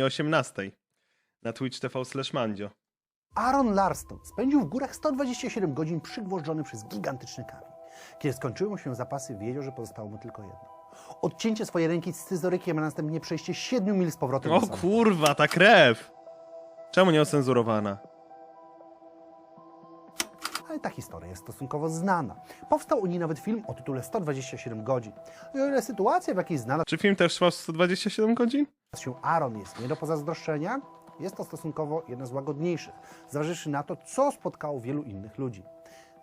18 na Twitch TV slash Mandzio. Aaron Larston spędził w górach 127 godzin przygwożdżony przez gigantyczny kamień. Kiedy skończyły mu się zapasy, wiedział, że pozostało mu tylko jedno. Odcięcie swojej ręki scyzorykiem, a następnie przejście 7 mil z powrotem O do kurwa, ta krew! Czemu nie ocenzurowana? Ale ta historia jest stosunkowo znana. Powstał o niej nawet film o tytule 127 godzin. I o ile sytuacja, w jakiej znalazł Czy film też trwał 127 godzin? Się Aaron jest nie do pozazdroszczenia, jest to stosunkowo jedna z łagodniejszych, zważywszy na to, co spotkało wielu innych ludzi.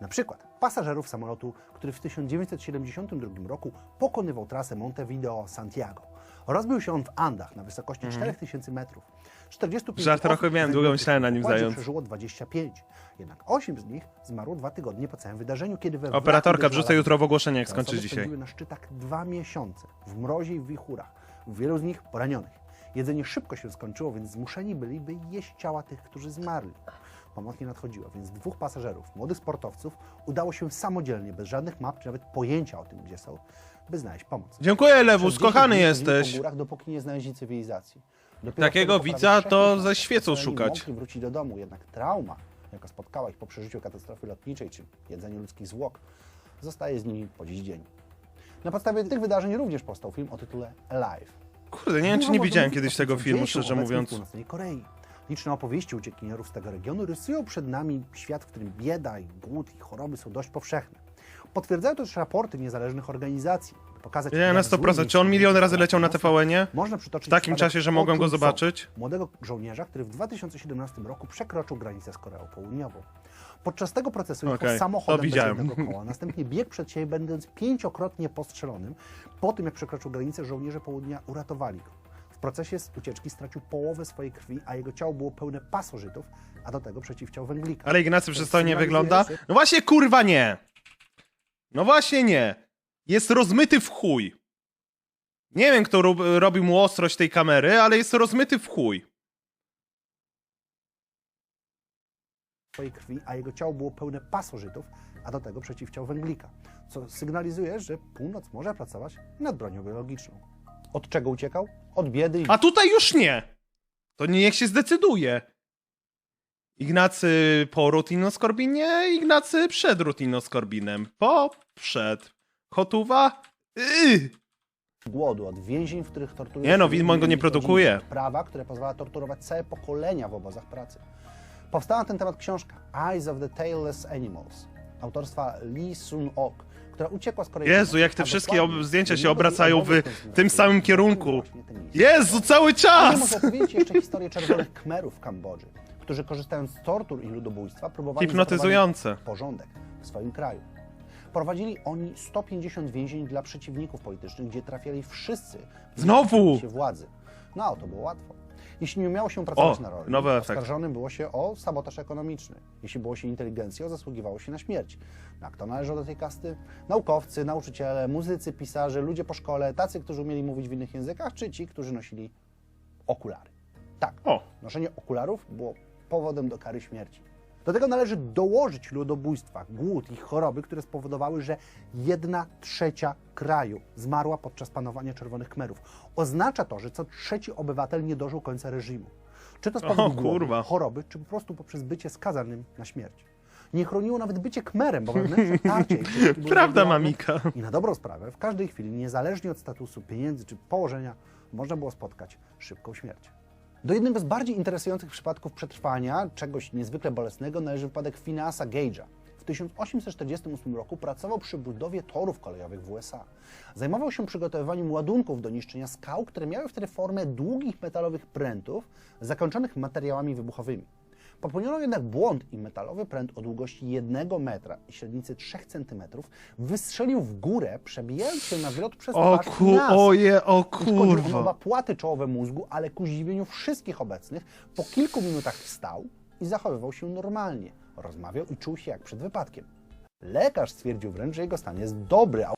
Na przykład pasażerów samolotu, który w 1972 roku pokonywał trasę Montevideo-Santiago. Rozbił się on w Andach na wysokości 4000 metrów. 45 Żart trochę miałem, długo myślałem na nim zając. przeżyło 25. Jednak 8 z nich zmarło dwa tygodnie po całym wydarzeniu, kiedy we Operatorka uderzyła jutro w ogłoszenie, jak skończy dzisiaj. na szczytach dwa miesiące w mrozie i w wichurach. Wielu z nich poranionych. Jedzenie szybko się skończyło, więc zmuszeni byli, by jeść ciała tych, którzy zmarli. Pomoc nie nadchodziła, więc dwóch pasażerów, młodych sportowców, udało się samodzielnie, bez żadnych map, czy nawet pojęcia o tym, gdzie są, by znaleźć pomoc. Dziękuję Lewus, Przez 10 kochany jesteś. Po górach, dopóki nie znaleźli cywilizacji. Dopiero Takiego widza to ze świecą szukać. Mogli wrócić do domu, jednak trauma, jaka spotkała ich po przeżyciu katastrofy lotniczej czy jedzeniu ludzkich zwłok, zostaje z nimi po dziś dzień. Na podstawie tych wydarzeń również powstał film o tytule Alive. Kurde, nie wiem, czy nie widziałem kiedyś tego filmu, szczerze mówiąc. Północnej Korei. Liczne opowieści uciekinierów z tego regionu rysują przed nami świat, w którym bieda i głód i choroby są dość powszechne. Potwierdzają to też raporty niezależnych organizacji. Pokazać, Nie, na jak złym 100%. jest Czy on milion razy leciał na. TVN-ie? Można przytoczyć W takim czasie, że mogłem go zobaczyć? Młodego żołnierza, który w 2017 roku przekroczył granicę z Koreą Południową. Podczas tego procesu jechał Okej, to samochodem bez koła, następnie biegł przed siebie, będąc pięciokrotnie postrzelonym. Po tym, jak przekroczył granicę, żołnierze południa uratowali go. W procesie z ucieczki stracił połowę swojej krwi, a jego ciało było pełne pasożytów, a do tego przeciwciał węglika. Ale Ignacy przystojnie wygląda? No właśnie, kurwa nie! No właśnie nie! Jest rozmyty w chuj. Nie wiem, kto robił mu ostrość tej kamery, ale jest rozmyty w chuj. swojej krwi, a jego ciało było pełne pasożytów, a do tego przeciwciał węglika, co sygnalizuje, że północ może pracować nad bronią biologiczną. Od czego uciekał? Od biedy i A tutaj już nie! To niech się zdecyduje. Ignacy po rutinoskorbinie, Ignacy przed rutinoskorbinem. Po, przed. Chotuwa? Yy. głodu, od więzień, w których torturuje Nie no, Widmon go nie produkuje. Prawa, które pozwala torturować całe pokolenia w obozach pracy. Powstała na ten temat książka Eyes of the Tailless Animals autorstwa Lee Sun-ok, która uciekła z Korei Jezu, jak te wszystkie zdjęcia się obracają w tym samym kierunku. Jezu, cały czas! może jeszcze historię czerwonych kmerów w Kambodży, którzy korzystając z tortur i ludobójstwa próbowali Hipnotyzujące. porządek w swoim kraju. Prowadzili oni 150 więzień dla przeciwników politycznych, gdzie trafiali wszyscy Znowu! się władzy. No, to było łatwo. Jeśli nie umiało się pracować O, na roli, nowy efekt. oskarżonym było się o sabotaż ekonomiczny. Jeśli było się inteligencją, zasługiwało się na śmierć. No, a kto należał do tej kasty? Naukowcy, nauczyciele, muzycy, pisarze, ludzie po szkole, tacy, którzy umieli mówić w innych językach, czy ci, którzy nosili okulary. Tak, O, noszenie okularów było powodem do kary śmierci. Do tego należy dołożyć ludobójstwa, głód i choroby, które spowodowały, że jedna trzecia kraju zmarła podczas panowania Czerwonych Kmerów. Oznacza to, że co trzeci obywatel nie dożył końca reżimu. Czy to z powodu głodu, choroby, czy po prostu poprzez bycie skazanym na śmierć. Nie chroniło nawet bycie kmerem, bo wewnętrzne tarcie prawda, mamika. i na dobrą sprawę, w każdej chwili, niezależnie od statusu, pieniędzy czy położenia, można było spotkać szybką śmierć. Do jednego z bardziej interesujących przypadków przetrwania czegoś niezwykle bolesnego należy wypadek Phineasa Gage'a. W 1848 roku pracował przy budowie torów kolejowych w USA. Zajmował się przygotowywaniem ładunków do niszczenia skał, które miały wtedy formę długich metalowych prętów zakończonych materiałami wybuchowymi. Popełniono jednak błąd i metalowy pręt o długości 1 metra i średnicy 3 cm wystrzelił w górę, przebijając się na wylot przez O twarz ku... Phineasa. Oje, o on oba kurwa. płaty czołowe mózgu, ale ku zdziwieniu wszystkich obecnych po kilku minutach wstał i zachowywał się normalnie. Rozmawiał i czuł się jak przed wypadkiem. Lekarz stwierdził wręcz, że jego stan jest dobry, a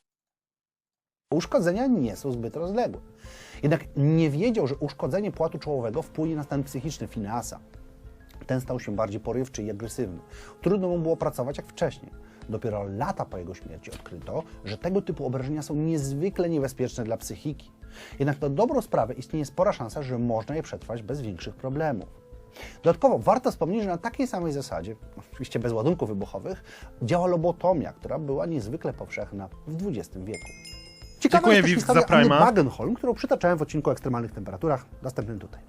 uszkodzenia nie są zbyt rozległe. Jednak nie wiedział, że uszkodzenie płatu czołowego wpłynie na stan psychiczny Fineasa. Ten stał się bardziej porywczy i agresywny. Trudno mu było pracować jak wcześniej. Dopiero lata po jego śmierci odkryto, że tego typu obrażenia są niezwykle niebezpieczne dla psychiki. Jednak na dobrą sprawę istnieje spora szansa, że można je przetrwać bez większych problemów. Dodatkowo warto wspomnieć, że na takiej samej zasadzie, oczywiście bez ładunków wybuchowych, działa lobotomia, która była niezwykle powszechna w XX wieku. Ciekawa Dziękuję, jest za Prima. Anny Bagenholm, którą przytaczałem w odcinku o ekstremalnych temperaturach, następnym tutaj.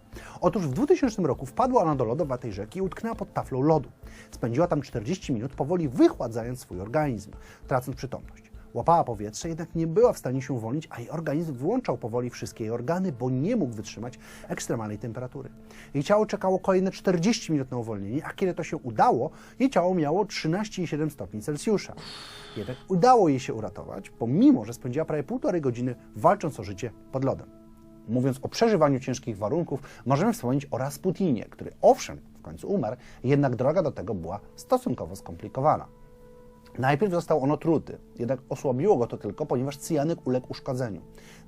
Otóż w 2000 roku wpadła ona do lodowatej rzeki i utknęła pod taflą lodu. Spędziła tam 40 minut, powoli wychładzając swój organizm, tracąc przytomność. Łapała powietrze, jednak nie była w stanie się uwolnić, a jej organizm wyłączał powoli wszystkie jej organy, bo nie mógł wytrzymać ekstremalnej temperatury. Jej ciało czekało kolejne 40 minut na uwolnienie, a kiedy to się udało, jej ciało miało 13,7 stopni Celsjusza. Jednak udało jej się uratować, pomimo że spędziła prawie półtorej godziny walcząc o życie pod lodem. Mówiąc o przeżywaniu ciężkich warunków, możemy wspomnieć o Rasputinie, który owszem w końcu umarł, jednak droga do tego była stosunkowo skomplikowana. Najpierw został on otruty, jednak osłabiło go to tylko, ponieważ cyjanek uległ uszkodzeniu.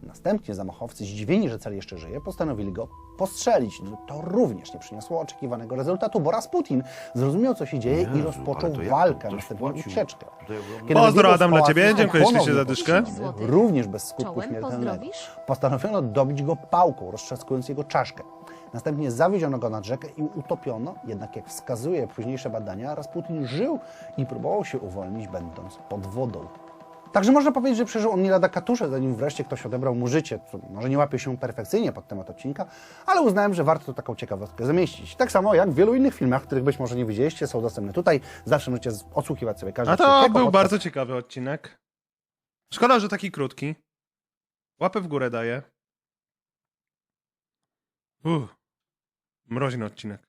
Następnie zamachowcy, zdziwieni, że cel jeszcze żyje, postanowili go postrzelić. No, To również nie przyniosło oczekiwanego rezultatu, bo Rasputin zrozumiał, co się dzieje i Jezu, rozpoczął to jak walkę, następnie ucieczkę. Kiedy Pozdro, Adam, dla ciebie. Dziękuję ślicznie za dyszkę. Również bez skutku śmiertelnego. Postanowiono dobić go pałką, roztrzaskując jego czaszkę. Następnie zawieziono go nad rzekę i utopiono, jednak jak wskazuje późniejsze badania, Rasputin żył i próbował się uwolnić, będąc pod wodą. Także można powiedzieć, że przeżył on nie lada katusze, zanim wreszcie ktoś odebrał mu życie. Może nie łapie się perfekcyjnie pod temat odcinka, ale uznałem, że warto taką ciekawostkę zamieścić. Tak samo jak w wielu innych filmach, których być może nie widzieliście, są dostępne tutaj. Zawsze możecie odsłuchiwać sobie każdy A to był podcast. bardzo ciekawy odcinek. Szkoda, że taki krótki. Łapę w górę daję. Uff. Mroźny odcinek.